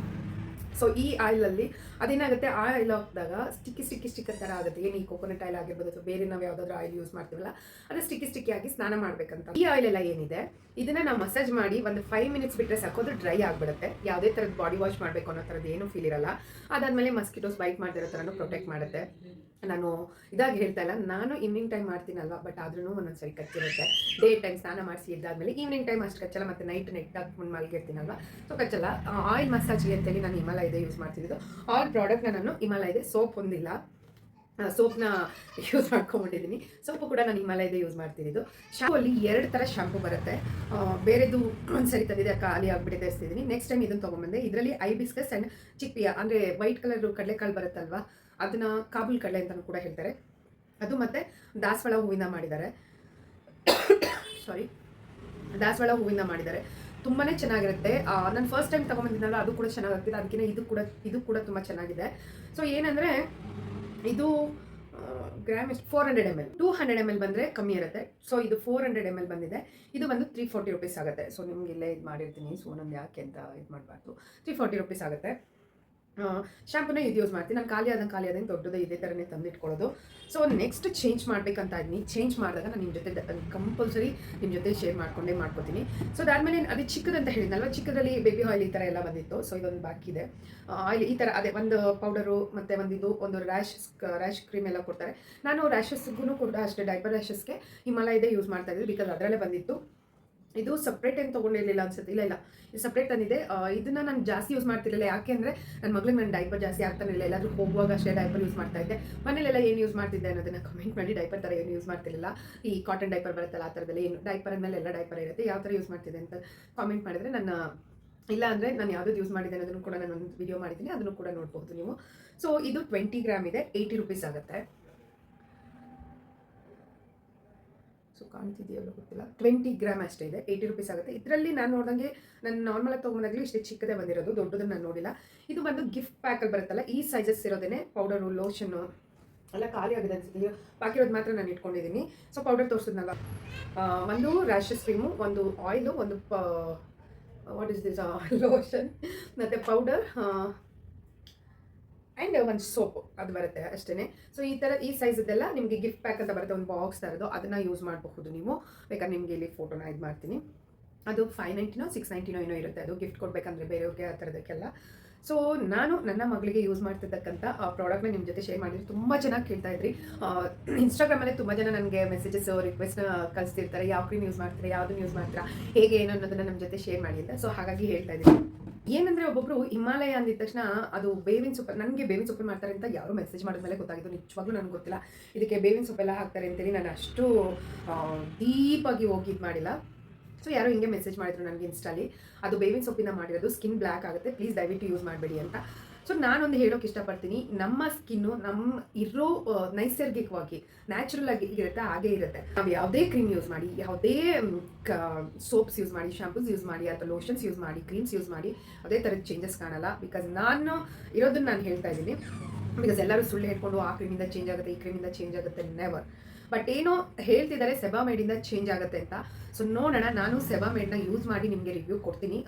ಸೊ ಈ ಆಯಿಲಲ್ಲಿ ಅದೇನಾಗುತ್ತೆ? ಆ ಆಯಿಲ್ ಹಾಕಿದಾಗ ಸ್ಟಿಕ್ಕಿ ಸ್ಟಿಕ್ಕಿ ಸ್ಟಿಕ್ಕರ್ ಥರ ಆಗುತ್ತೆ. ಏನು ಈ ಕೋಕೋನಟ್ ಆಯಿಲ್ ಆಗಿರ್ಬೋದು ಅಥವಾ ಬೇರೆ ನಾವು ಯಾವುದಾದ್ರೂ ಆಯಿಲ್ ಯೂಸ್ ಮಾಡ್ತೀವಲ್ಲ ಅದು ಸ್ಟಿಕ್ಕಿ ಸ್ಟಿಕ್ಕಿ ಆಗಿ ಸ್ನಾನ ಮಾಡಬೇಕಂತ. ಈ ಆಯಿಲ್ ಎಲ್ಲ ಏನಿದೆ? ಇದನ್ನ ನಾವು ಮಸಾಜ್ ಮಾಡಿ ಒಂದು ಫೈವ್ ಮಿನಿಟ್ಸ್ ಬಿಟ್ಟರೆ ಸಾಕು, ಅದು ಡ್ರೈ ಆಗಿಬಿಡುತ್ತೆ. ಯಾವುದೇ ಥರದ ಬಾಡಿ ವಾಶ್ ಮಾಡಬೇಕು ಅನ್ನೋ ಥರದ್ದು ಏನೂ ಫೀಲ್ ಇರಲ್ಲ. ಅದಾದಮೇಲೆ ಮಸ್ಕಿಟೋಸ್ ಬೈಟ್ ಮಾಡ್ತಿರೋ ಥರನೂ ಪ್ರೊಟೆಕ್ಟ್ ಮಾಡುತ್ತೆ. ನಾನು ಇದಾಗಿ ಹೇಳ್ತಾ ಇಲ್ಲ. ನಾನು ಈವ್ನಿಂಗ್ ಟೈಮ್ ಮಾಡ್ತೀನಲ್ವಾ ಬಟ್ ಆದ್ರೂ ಒಂದೊಂದು ಸರಿ ಕಚ್ಚಿರುತ್ತೆ. ಡೇ ಟೈಮ್ ಸ್ನಾನ ಮಾಡಿಸಿ ಇದ್ದಾದ್ಮೇಲೆ ಈವ್ನಿಂಗ್ ಟೈಮ್ ಅಷ್ಟು ಕಚ್ಚಲ್ಲ, ಮತ್ತೆ ನೈಟ್ ನೆಟ್ ಹಾಕ್ಕೊಂಡು ಮಲಗಿರ್ತೀನಲ್ವಾ? ಸೊ ಕಚ್ಚಲ್ಲ. ಆಯಿಲ್ ಮಸಾಜ್ ಅಂತೇಳಿ ನಾನು ಹಿಮಾಲಯದೇ ಯೂಸ್ ಮಾಡ್ತಿದ್ದು ಆಲ್ ಪ್ರಾಡಕ್ಟ್ನ ನಾನು ಹಿಮಾಲಯದೇ ಸೋಪ್ ಹೊಂದಿಲ್ಲ ಸೋಪ್ನ ಯೂಸ್ ಮಾಡ್ಕೊಂಡಿದ್ದೀನಿ ಸೋಪು ಕೂಡ ನಾನು ಹಿಮಾಲಯದೇ ಯೂಸ್ ಮಾಡ್ತಿದ್ದು ಶಾಂಪು ಅಲ್ಲಿ ಎರಡು ಥರ ಶಾಂಪು ಬರುತ್ತೆ. ಬೇರೆದು ಒಂದು ಸರಿ ತಂದಿದೆ ಖಾಲಿ ಆಗಿಬಿಟ್ಟಿದೆ ಎಸ್ತಿದ್ದೀನಿ ನೆಕ್ಸ್ಟ್ ಟೈಮ್ ಇದನ್ನು ತೊಗೊಂಬಂದೆ ಇದರಲ್ಲಿ ಐಬಿಸ್ಕಸ್ ಆ್ಯಂಡ್ ಚಿಪ್ಪಿಯ ಅಂದರೆ ವೈಟ್ ಕಲರ್ ಕಡಲೆಕಾಳು ಬರುತ್ತಲ್ವಾ? ಅದನ್ನ ಕಾಬುಲ್ ಕಡಲೆ ಅಂತಲೂ ಕೂಡ ಹೇಳ್ತಾರೆ. ಅದು ಮತ್ತೆ ದಾಸವಾಳ ಹೂವಿನ ಮಾಡಿದ್ದಾರೆ. ಸಾರಿ ದಾಸವಾಳ ಹೂವಿನ ಮಾಡಿದ್ದಾರೆ. ತುಂಬಾನೇ ಚೆನ್ನಾಗಿರುತ್ತೆ. ನಾನು ಫಸ್ಟ್ ಟೈಮ್ ತಗೊಂಡಿದ್ದೀನಲ್ಲ ಅದು ಕೂಡ ಚೆನ್ನಾಗಾಗ್ತಿದೆ. ಅದಕ್ಕಿಂತ ಇದು ಕೂಡ ಇದು ಕೂಡ ತುಂಬ ಚೆನ್ನಾಗಿದೆ. ಸೊ ಏನಂದರೆ, ಇದು ಗ್ರಾಮ್ ಎಷ್ಟು four hundred M L two hundred M L ಬಂದರೆ ಕಮ್ಮಿ ಇರುತ್ತೆ. ಸೊ ಇದು ಫೋರ್ ಹಂಡ್ರೆಡ್ ಎಂ ಎಲ್ ಬಂದಿದೆ. ಇದು ಬಂದು ತ್ರೀ ಫೋರ್ಟಿ ರುಪೀಸ್ ಆಗುತ್ತೆ. ಸೊ ನಿಮ್ಗೆ ಇಲ್ಲೇ ಇದು ಮಾಡಿರ್ತೀನಿ. ಸೊ ನಾನು ಯಾಕೆ ಅಂತ ಇದು ಮಾಡಬಾರ್ದು. ತ್ರೀ ಫೋರ್ಟಿ ರುಪೀಸ್ ಆಗುತ್ತೆ. ಶಾಂಪೂನ ಇದು ಯೂಸ್ ಮಾಡ್ತೀನಿ. ನಾನು ಖಾಲಿ ಆದಂಗೆ ಖಾಲಿ ಆದಂಗೆ ದೊಡ್ಡದೇ ಇದೇ ಥರನೇ ತಂದಿಟ್ಕೊಳ್ಳೋದು. ಸೊ ನೆಕ್ಸ್ಟ್ ಚೇಂಜ್ ಮಾಡಬೇಕಂತ ಇದ್ದೀನಿ ಚೇಂಜ್ ಮಾಡಿದಾಗ ನಾನು ನಿಮ್ಮ ಜೊತೆ ಕಂಪಲ್ಸರಿ ನಿಮ್ಮ ಜೊತೆ ಶೇರ್ ಮಾಡ್ಕೊಂಡೇ ಮಾಡ್ಕೋತೀನಿ. ಸೊ ಅದಾದಮೇಲೆ ಅದು ಚಿಕ್ಕದಂತ ಹೇಳಿದ್ನಲ್ವ? ಚಿಕ್ಕದಲ್ಲಿ ಬೇಬಿ ಆಯಿಲ್ ಈ ಥರ ಎಲ್ಲ ಬಂದಿತ್ತು. ಸೊ ಇದೊಂದು ಬಾಕಿ ಇದೆ. ಆಯಿಲ್ ಈ ಥರ ಅದೇ ಒಂದು ಪೌಡರು ಮತ್ತು ಒಂದು ಇದು, ಒಂದು ರ್ಯಾಶ್ ರ್ಯಾಶ್ ಕ್ರೀಮ್ ಎಲ್ಲ ಕೊಡ್ತಾರೆ. ನಾನು ರ್ಯಾಶಸ್ಗೂ ಕೂಡ ಅಷ್ಟೇ ಡೈಪರ್ ರ್ಯಾಷಸ್ಗೆ ಹಿಮಾಲಯದೇ ಯೂಸ್ ಮಾಡ್ತಾ ಇದ್ದೀವಿ ಬಿಕಾಸ್ ಅದರಲ್ಲೇ ಬಂದಿತ್ತು. ಇದು ಸಪ್ರೇಟ್ ಏನು ತೊಗೊಂಡಿರಲಿಲ್ಲ ಅನ್ಸುತ್ತೆ? ಇಲ್ಲ ಇಲ್ಲ. ಇದು ಸಪ್ರೇಟ್ ತಂದಿದೆ ಇದನ್ನ ನಾನು ಜಾಸ್ತಿ ಯೂಸ್ ಮಾಡ್ತಿರಲಿಲ್ಲ. ಯಾಕೆ ಅಂದರೆ ನನ್ನ ಮಗಳಿಗೆ ನಾನು ಡೈಪರ್ ಜಾಸ್ತಿ ಆಗ್ತಾನಿರಲಿಲ್ಲ ಎಲ್ಲಾದರೂ ಹೋಗುವಾಗ ಅಷ್ಟೇ ಡೈಪರ್ ಯೂಸ್ ಮಾಡ್ತಾ ಇದ್ದೆ. ಮನೇಲೆಲ್ಲ ಏನು ಯೂಸ್ ಮಾಡ್ತಿದ್ದೆ ಅನ್ನೋದನ್ನ ಕಮೆಂಟ್ ಮಾಡಿ ಡೈಪರ್ ಥರ ಏನು ಯೂಸ್ ಮಾಡ್ತಿರಲಿಲ್ಲ. ಈ ಕಾಟನ್ ಡೈಪರ್ ಬರುತ್ತಲ್ಲ, ಆ ಥರದಲ್ಲಿ ಏನು? ಡೈಪರ್ ಮೇಲೆ ಎಲ್ಲ ಡೈಪರ್ ಇರುತ್ತೆ. ಯಾವ ಥರ ಯೂಸ್ ಮಾಡ್ತಿದ್ದೆ ಅಂತ ಕಾಮೆಂಟ್ ಮಾಡಿದ್ರೆ ನನ್ನ, ಇಲ್ಲ ಅಂದರೆ ನಾನು ಯಾವ್ದು ಯೂಸ್ ಮಾಡಿದ್ದೆ ಅನ್ನೋದನ್ನು ಕೂಡ ನಾನು ಒಂದು ವಿಡಿಯೋ ಮಾಡಿದ್ದೀನಿ. ಅದನ್ನು ಕೂಡ ನೋಡ್ಬೋದು ನೀವು. ಸೊ ಇದು ಟ್ವೆಂಟಿ ಗ್ರಾಮ್ ಇದೆ. ಏಯ್ಟಿ ರುಪೀಸ್ ಆಗುತ್ತೆ. ಸೊ ಕಾಣ್ತಿದೆಯಲ್ಲ ಗೊತ್ತಿಲ್ಲ. ಟ್ವೆಂಟಿ ಗ್ರಾಮ್ ಅಷ್ಟೇ ಇದೆ. ಏಯ್ಟಿ ರುಪೀಸ್ ಆಗುತ್ತೆ. ಇದರಲ್ಲಿ ನಾನು ನೋಡಿದಂಗೆ ನಾನು ನಾರ್ಮಲಾಗಿ ತೊಗೊಂಡಾಗಲಿ ಇಷ್ಟೇ ಚಿಕ್ಕದೇ ಬಂದಿರೋದು, ದೊಡ್ಡದನ್ನು ನಾನು ನೋಡಿಲ್ಲ. ಇದು ಬಂದು ಗಿಫ್ಟ್ ಪ್ಯಾಕಲ್ಲಿ ಬರುತ್ತಲ್ಲ, ಈ ಸೈಜಸ್ ಇರೋದೇನೆ ಪೌಡರು ಲೋಷನ್ನು ಎಲ್ಲ ಖಾಲಿ ಆಗಿದೆ ಅನ್ಸುತ್ತೆ. ಬಾಕಿರೋದು ಮಾತ್ರ ನಾನು ಇಟ್ಕೊಂಡಿದ್ದೀನಿ ಸೊ ಪೌಡರ್ ತೋರಿಸಿದ್ನಲ್ಲ. ಒಂದು ರ್ಯಾಷಸ್ ಕ್ರೀಮು ಒಂದು ಆಯಿಲು ಒಂದು ವಾಟ್ ಇಸ್ ದಿಸ್ ಲೋಷನ್ ಮತ್ತು ಪೌಡರ್ ಆ್ಯಂಡ್ ಒಂದು ಸೋಪ್ ಅದು ಬರುತ್ತೆ ಅಷ್ಟೇ ಸೊ ಈ ಥರ ಈ ಸೈಜದ್ದೆಲ್ಲ ನಿಮಗೆ ಗಿಫ್ಟ್ ಪ್ಯಾಕ್ ಅಂತ ಬರುತ್ತೆ, ಒಂದು ಬಾಕ್ಸ್ ಥರದ್ದು ಅದನ್ನು ಯೂಸ್ ಮಾಡಬಹುದು ನೀವು. ಬೇಕಾದ್ರೆ ನಿಮಗೆ ಇಲ್ಲಿ ಫೋಟೋನ ಇದು ಮಾಡ್ತೀನಿ. ಅದು ಫೈವ್ ನೈಂಟಿನೋ ಸಿಕ್ಸ್ ನೈಂಟಿನೋ ಏನೋ ಇರುತ್ತೆ. ಅದು ಗಿಫ್ಟ್ ಕೊಡಬೇಕಂದ್ರೆ ಬೇರೆಯವ್ರಿಗೆ ಆ ಥರದಕ್ಕೆಲ್ಲ ಸೊ ನಾನು ನನ್ನ ಮಗಳಿಗೆ ಯೂಸ್ ಮಾಡ್ತಿರ್ತಕ್ಕಂಥ, ಆ ಪ್ರಾಡಕ್ಟ್ನ ನಿಮ್ಮ ಜೊತೆ ಶೇರ್ ಮಾಡಿದ್ರೆ ತುಂಬ ಚೆನ್ನಾಗಿ ಕೇಳ್ತಾ ಇದ್ರಿ. ಇನ್ಸ್ಟಾಗ್ರಾಮಲ್ಲಿ ತುಂಬ ಜನ ನನಗೆ ಮೆಸೇಜಸ್ ರಿಕ್ವೆಸ್ಟ್ನ ಕಳಿಸ್ತಿರ್ತಾರೆ. ಯಾವ ಕ್ರೀಮ್ ಯೂಸ್ ಮಾಡ್ತೀರಾ, ಯಾವುದನ್ನು ಯೂಸ್ ಮಾಡ್ತೀರಾ, ಹೇಗೆ ಏನು ಅನ್ನೋದನ್ನು ನಮ್ಮ ಜೊತೆ ಶೇರ್ ಮಾಡಿ ಅಂತ. ಸೊ ಹಾಗಾಗಿ ಹೇಳ್ತಾ ಇದ್ದೀನಿ. ಏನಂದ್ರೆ ಒಬ್ಬೊಬ್ರು ಹಿಮಾಲಯ ಅಂದಿದ ತಕ್ಷಣ ಅದು ಬೇವಿನ ಸೊಪ್ಪು, ನನಗೆ ಬೇವಿನ ಸೊಪ್ಪು ಮಾಡ್ತಾರೆ ಅಂತ ಯಾರು ಮೆಸೇಜ್ ಮಾಡಿದ್ಮೇಲೆ ಗೊತ್ತಾಗಿತ್ತು ನಿಜವಾಗ್ಲೂ ನನಗೆ ಗೊತ್ತಿಲ್ಲ. ಇದಕ್ಕೆ ಬೇವಿನ ಸೊಪ್ಪೆಲ್ಲ ಹಾಕ್ತಾರೆ ಅಂತೇಳಿ ನಾನು ಅಷ್ಟು ಡೀಪಾಗಿ ಹೋಗಿ ಮಾಡಿಲ್ಲ. ಸೊ ಯಾರೋ ಹಿಂಗೆ ಮೆಸೇಜ್ ಮಾಡಿದ್ರು ನನಗೆ ಇನ್ಸ್ಟಾಲಿ ಅದು ಬೇವಿನ ಸೊಪ್ಪಿನ ಮಾಡಿರೋದು ಸ್ಕಿನ್ ಬ್ಲ್ಯಾಕ್ ಆಗುತ್ತೆ. ಪ್ಲೀಸ್ ದಯವಿಟ್ಟು ಯೂಸ್ ಮಾಡಬೇಡಿ ಅಂತ. ಸೊ ನಾನೊಂದು ಹೇಳೋಕೆ ಇಷ್ಟಪಡ್ತೀನಿ. ನಮ್ಮ ಸ್ಕಿನ್ನು ನಮ್ಮ ಇರೋ ನೈಸರ್ಗಿಕವಾಗಿ ನ್ಯಾಚುರಲ್ ಆಗಿ ಇರುತ್ತೆ, ಹಾಗೇ ಇರುತ್ತೆ. ನಾವು ಯಾವುದೇ ಕ್ರೀಮ್ ಯೂಸ್ ಮಾಡಿ, ಯಾವುದೇ ಸೋಪ್ಸ್ ಯೂಸ್ ಮಾಡಿ ಶಾಂಪೂಸ್ ಯೂಸ್ ಮಾಡಿ, ಅಥವಾ ಲೋಷನ್ಸ್ ಯೂಸ್ ಮಾಡಿ ಕ್ರೀಮ್ಸ್ ಯೂಸ್ ಮಾಡಿ, ಅದೇ ಥರದ ಚೇಂಜಸ್ ಕಾಣಲ್ಲ. ಬಿಕಾಸ್ ನಾನು ಇರೋದನ್ನ ನಾನು ಹೇಳ್ತಾ ಇದ್ದೀನಿ. ಬಿಕಾಸ್ ಎಲ್ಲರೂ ಸುಳ್ಳು ಹೇಳ್ಕೊಂಡು ಆ ಕ್ರೀಮಿಂದ ಚೇಂಜ್ ಆಗುತ್ತೆ, ಈ ಕ್ರೀಮಿಂದ ಚೇಂಜ್ ಆಗುತ್ತೆ ನೆವರ್ ಬಟ್ ಏನೋ ಹೇಳ್ತಿದ್ದಾರೆ ಸೆಬಾಮೇಡಿಂದ ಚೇಂಜ್ ಆಗುತ್ತೆ ಅಂತ. ಸೊ ನೋಡೋಣ, ನಾನು ಸೆಬಾಮೇಡ್ನ ಯೂಸ್ ಮಾಡಿ ನಿಮಗೆ ರಿವ್ಯೂ ಕೊಡ್ತೀನಿ.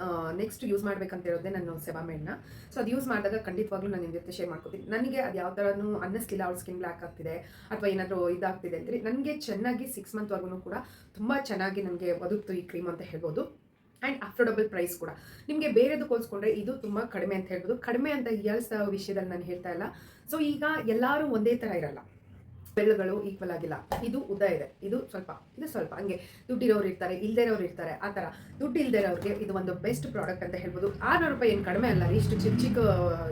ನೆಕ್ಸ್ಟ್ ಯೂಸ್ ಮಾಡ್ಬೇಕಂತ ಹೇಳೋದೇ ನಾನು ಸೆಬಾಮೇಡ್ನ ಸೊ ಅದು ಯೂಸ್ ಮಾಡಿದಾಗ ಖಂಡಿತವಾಗ್ಲೂ ನಾನು ನಿಮ್ಮ ಜೊತೆ ಶೇರ್ ಮಾಡ್ಕೊತೀನಿ. ನನಗೆ ಅದು ಯಾವ ಥರನೂ ಅನ್ನಿಸ್ಲಿಲ್ಲ ಅವ್ರ ಸ್ಕಿನ್ ಬ್ಲ್ಯಾಕ್ ಆಗ್ತಿದೆ, ಅಥವಾ ಏನಾದರೂ ಇದಾಗ್ತಿದೆ ಅಂದರೆ ನನಗೆ ಚೆನ್ನಾಗಿ ಸಿಕ್ಸ್ ಮಂತ್ವರೆಗೂ ಕೂಡ ತುಂಬ ಚೆನ್ನಾಗಿ ನನಗೆ ಬದುಕ್ತು ಈ ಕ್ರೀಮ್ ಅಂತ ಹೇಳ್ಬೋದು. ಆ್ಯಂಡ್ ಅಫೋರ್ಡಬಲ್ ಪ್ರೈಸ್ ಕೂಡ. ನಿಮಗೆ ಬೇರೆದು ಹೋಲಿಸ್ಕೊಂಡ್ರೆ ಇದು ತುಂಬ ಕಡಿಮೆ ಅಂತ ಹೇಳ್ಬೋದು. ಕಡಿಮೆ ಅಂತ ಇಯರ್ಸ್ ವಿಷಯದಲ್ಲಿ ನಾನು ಹೇಳ್ತಾ ಇಲ್ಲ. ಸೊ ಈಗ ಎಲ್ಲರೂ ಒಂದೇ ಥರ ಇರಲ್ಲ. ಬೆಳ್ಳುಗಳು ಈಕ್ವಲ್ ಆಗಿಲ್ಲ. ಇದು ಉದ್ದ ಇದೆ. ಇದು ಸ್ವಲ್ಪ ಇದು ಸ್ವಲ್ಪ. ಹಂಗೆ ದುಡ್ಡಿರೋರು ಇರ್ತಾರೆ, ಇಲ್ದಿರೋರು ಇರ್ತಾರೆ, ಆ ಥರ ದುಡ್ಡು ಇಲ್ದಿರೋರಿಗೆ ಇದು ಒಂದು ಬೆಸ್ಟ್ ಪ್ರಾಡಕ್ಟ್ ಅಂತ ಹೇಳ್ಬೋದು. ಆರ್ನೂರು ರೂಪಾಯಿ ಏನು ಕಡಿಮೆ ಅಲ್ಲ ಇಷ್ಟು ಚಿಕ್ಕ ಚಿಕ್ಕ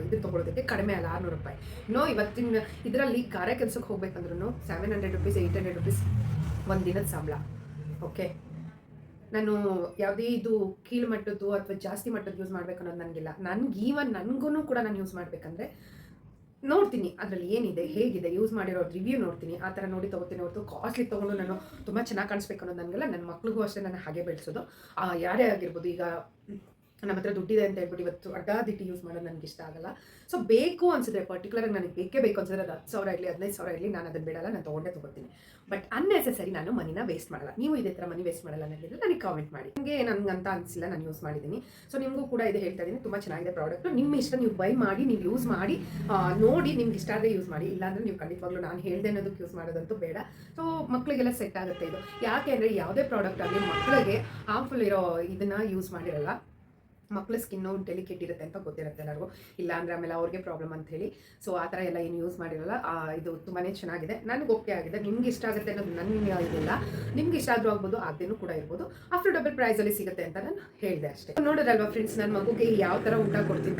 ಇದು ತೊಗೊಳೋದಕ್ಕೆ ಕಡಿಮೆ ಅಲ್ಲ ಆರ್ನೂರು ರೂಪಾಯಿ. ನೋ ಇವತ್ತಿನ ಇದರಲ್ಲಿ ಕಾರ್ಯ ಕೆಲಸಕ್ಕೆ ಹೋಗ್ಬೇಕಂದ್ರೂ seven hundred rupees eight hundred rupees ಒಂದು ದಿನದ ಸಂಬಳ. ಓಕೆ ನಾನು ಯಾವುದೇ ಇದು ಕೀಳು ಮಟ್ಟದ್ದು ಅಥವಾ ಜಾಸ್ತಿ ಮಟ್ಟದ್ದು ಯೂಸ್ ಮಾಡ್ಬೇಕು ಅನ್ನೋದು ನನಗಿಲ್ಲ. ನನ್ಗೆ ಈವನ್ ನನಗೂ ಕೂಡ ನಾನು ಯೂಸ್ ಮಾಡಬೇಕಂದ್ರೆ ನೋಡ್ತೀನಿ ಅದರಲ್ಲಿ ಏನಿದೆ, ಹೇಗಿದೆ ಯೂಸ್ ಮಾಡಿರೋ ರಿವ್ಯೂ ನೋಡ್ತೀನಿ. ಆ ಥರ ನೋಡಿ ತೊಗೋತೀನಿ ಹೊರತು ಕಾಸ್ಟ್ಲಿ ತೊಗೊಂಡು ನಾನು ತುಂಬ ಚೆನ್ನಾಗಿ ಕಾಣಿಸ್ಬೇಕು ಅನ್ನೋದು ನನಗೆಲ್ಲ. ನನ್ನ ಮಕ್ಳಿಗೂ ಅಷ್ಟೇ ನಾನು ಹಾಗೆ ಬೆಳೆಸೋದು. ಯಾರೇ ಆಗಿರ್ಬೋದು ಈಗ ನಮ್ಮ ಹತ್ರ ದುಡ್ಡಿದೆ ಅಂತ ಹೇಳ್ಬಿಟ್ಟು ಇವತ್ತು ಅಡ್ಡಾದಿಟ್ಟು ಯೂಸ್ ಮಾಡೋದು ನನಗೆ ಇಷ್ಟ ಆಗಲ್ಲ. ಸೊ ಬೇಕು ಅನ್ಸಿದ್ರೆ ಪರ್ಟಿಕ್ಯುಲರ್ ನನಗೆ ಬೇಕೇ ಬೇಕು ಅನ್ಸಿದ್ರೆ ಅದು ಹತ್ತು ಸಾವಿರ ಇರಲಿ, ಹದಿನೈದು ಸಾವಿರ ಇರಲಿ, ನಾನು ಅದನ್ನು ಬಿಡಲ್ಲ, ನಾನು ತೊಗೊಂಡೇ ತೊಗೊಳ್ತೀನಿ ಬಟ್ ಅನ್ನೆಸೆಸರಿ ನಾನು ಮನಿನ ವೇಸ್ಟ್ ಮಾಡಲ್ಲ. ನೀವು ಇದೇ ಥರ ಮನಿ ವೇಸ್ಟ್ ಮಾಡಲ್ಲ ಅನ್ನೋದಿದ್ರೆ ನನಗೆ ಕಾಮೆಂಟ್ ಮಾಡಿ. ನಿಮಗೆ ನನಗೆ ಅಂತ ಅನಿಸಿಲ್ಲ, ನಾನು ಯೂಸ್ ಮಾಡಿದ್ದೀನಿ ಸೊ ನಿಮಗೂ ಕೂಡ ಇದು ಹೇಳ್ತಾ ಇದ್ದೀನಿ. ತುಂಬ ಚೆನ್ನಾಗಿದೆ ಪ್ರಾಡಕ್ಟು ನಿಮ್ಮ ಇಷ್ಟ ನೀವು ಬೈ ಮಾಡಿ, ನೀವು ಯೂಸ್ ಮಾಡಿ ನೋಡಿ ನಿಮ್ಗೆ ಇಷ್ಟ ಆದರೆ ಯೂಸ್ ಮಾಡಿ. ಇಲ್ಲಾಂದ್ರೆ ನೀವು ಖಂಡಿತವಾಗ್ಲೂ ನಾನು ಹೇಳ್ದೆ ಅನ್ನೋದಕ್ಕೆ ಯೂಸ್ ಮಾಡೋದಂತೂ ಬೇಡ. ಸೊ ಮಕ್ಕಳಿಗೆಲ್ಲ ಸೆಟ್ ಆಗುತ್ತೆ ಇದು. ಯಾಕೆ ಅಂದರೆ ಯಾವುದೇ ಪ್ರಾಡಕ್ಟ್ ಆಗಲಿ ಮಕ್ಕಳಿಗೆ ಹಾರ್ಮ್ಫುಲ್ ಇರೋ ಇದನ್ನ ಯೂಸ್ ಮಾಡಿರಲ್ಲ. ಮಕ್ಕಳ ಸ್ಕಿನ್ನು ಡೆಲಿಕೇಟ್ ಇರುತ್ತೆ ಅಂತ ಗೊತ್ತಿರುತ್ತೆ ಎಲ್ಲರಿಗೂ. ಇಲ್ಲ ಅಂದ್ರೆ ಆಮೇಲೆ ಅವ್ರಿಗೆ ಪ್ರಾಬ್ಲಮ್ ಅಂತ ಹೇಳಿ. ಸೊ ಆ ಥರ ಎಲ್ಲ ಏನು ಯೂಸ್ ಮಾಡಿರಲ್ಲ ಇದು ತುಂಬಾ ಚೆನ್ನಾಗಿದೆ. ನನಗೆ ಓಕೆ ಆಗಿದೆ. ನಿಮ್ಗೆ ಇಷ್ಟ ಆಗುತ್ತೆ ಅನ್ನೋದು ನನ್ನ ಇದಿಲ್ಲ. ನಿಮ್ಗೆ ಇಷ್ಟ ಆದರೂ ಆಗ್ಬೋದು ಆಗದೇನೂ ಕೂಡ ಇರ್ಬೋದು. ಆಫ್ಟರ್ ಡಬಲ್ ಪ್ರೈಸಲ್ಲಿ ಸಿಗುತ್ತೆ ಅಂತ ನಾನು ಹೇಳಿದೆ ಅಷ್ಟೇ. ನೋಡೋದಲ್ವಾ ಫ್ರೆಂಡ್ಸ್ ನನ್ನ ಮಗುಗೆ ಯಾವ ಥರ ಊಟ ಕೊಡ್ತೀನಿ?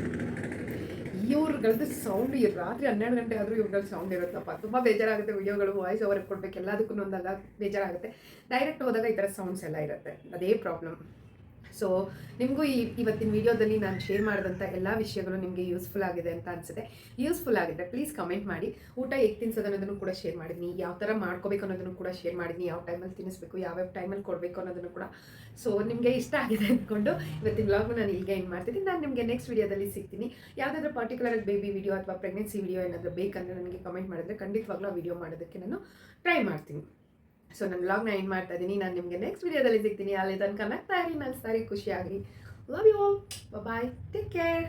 ಇವ್ರಗಳದ್ದು ಸೌಂಡ್ ರಾತ್ರಿ ಹನ್ನೆರಡು ಗಂಟೆ ಆದರೂ ಇವ್ರಗಳ ಸೌಂಡ್ ಇರುತ್ತಪ್ಪ. ತುಂಬ ಬೇಜಾರಾಗುತ್ತೆ. ವಿಡಿಯೋಗಳು ವಾಯ್ಸ್ ಓವರ್ ಕೊಡಬೇಕು ಎಲ್ಲದಕ್ಕೂ ಒಂದಲ್ಲ, ಬೇಜಾರಾಗುತ್ತೆ. ಡೈರೆಕ್ಟ್ ಹೋದಾಗ ಈ ಥರ ಸೌಂಡ್ಸ್ ಎಲ್ಲ ಇರುತ್ತೆ. ಅದೇ ಪ್ರಾಬ್ಲಮ್ ಸೊ ನಿಮಗೂ ಈ ಇವತ್ತಿನ ವಿಡಿಯೋದಲ್ಲಿ ನಾನು ಶೇರ್ ಮಾಡಿದಂಥ ಎಲ್ಲ ವಿಷಯಗಳು ನಿಮಗೆ ಯೂಸ್ಫುಲ್ ಆಗಿದೆ ಅಂತ ಅನಿಸುತ್ತೆ. ಯೂಸ್ಫುಲ್ ಆಗಿದೆ. ಪ್ಲೀಸ್ ಕಮೆಂಟ್ ಮಾಡಿ. ಊಟ ಹೇಗೆ ತಿನ್ಸೋದು ಅನ್ನೋದನ್ನು ಕೂಡ ಶೇರ್ ಮಾಡಿದ್ನಿ. ಯಾವ ಥರ ಮಾಡ್ಕೋಬೇಕು ಅನ್ನೋದನ್ನು ಕೂಡ ಶೇರ್ ಮಾಡಿದ್ನಿ. ಯಾವ ಟೈಮಲ್ಲಿ ತಿನ್ನಿಸ್ಬೇಕು ಯಾವ್ಯಾವ ಟೈಮಲ್ಲಿ ಕೊಡಬೇಕು ಅನ್ನೋದನ್ನು ಕೂಡ. ಸೊ ನಿಮಗೆ ಇಷ್ಟ ಆಗಿದೆ ಅಂದ್ಕೊಂಡು ಇವತ್ತಿನ ವ್ಲಾಗ್ನ ನಾನು ಇಲ್ಲಿಗೆ ಏನು ಮಾಡ್ತೀನಿ. ನಾನು ನಿಮಗೆ ನೆಕ್ಸ್ಟ್ ವಿಡಿಯೋದಲ್ಲಿ ಸಿಗ್ತೀನಿ. ಯಾವುದಾದ್ರೂ ಪರ್ಟಿಕ್ಯುಲರ್ ಬೇಬಿ ವಿಡಿಯೋ ಅಥವಾ ಪ್ರೆಗ್ನೆನ್ಸಿ ವಿಡಿಯೋ ಏನಾದರೂ ಬೇಕಂದರೆ ನನಗೆ ಕಮೆಂಟ್ ಮಾಡಿದ್ರೆ ಖಂಡಿತವಾಗ್ಲೂ ಆ ವಿಡಿಯೋ ಮಾಡೋದಕ್ಕೆ ನಾನು ಟ್ರೈ ಮಾಡ್ತೀನಿ. ಸೊ ನನ್ನ ಬ್ಲಾಗ್ನ ಎಂಡ್ ಮಾಡ್ತಾ ಇದ್ದೀನಿ ನಾನು ನಿಮಗೆ ನೆಕ್ಸ್ಟ್ ವಿಡಿಯೋದಲ್ಲಿ ಸಿಗ್ತೀನಿ. ಅಲ್ಲಿ ತನಕ ನಗ್ತಾ ಇರಿ. ನಾನು ಸಾರಿ ಖುಷಿಯಾಗಿ love you bye take care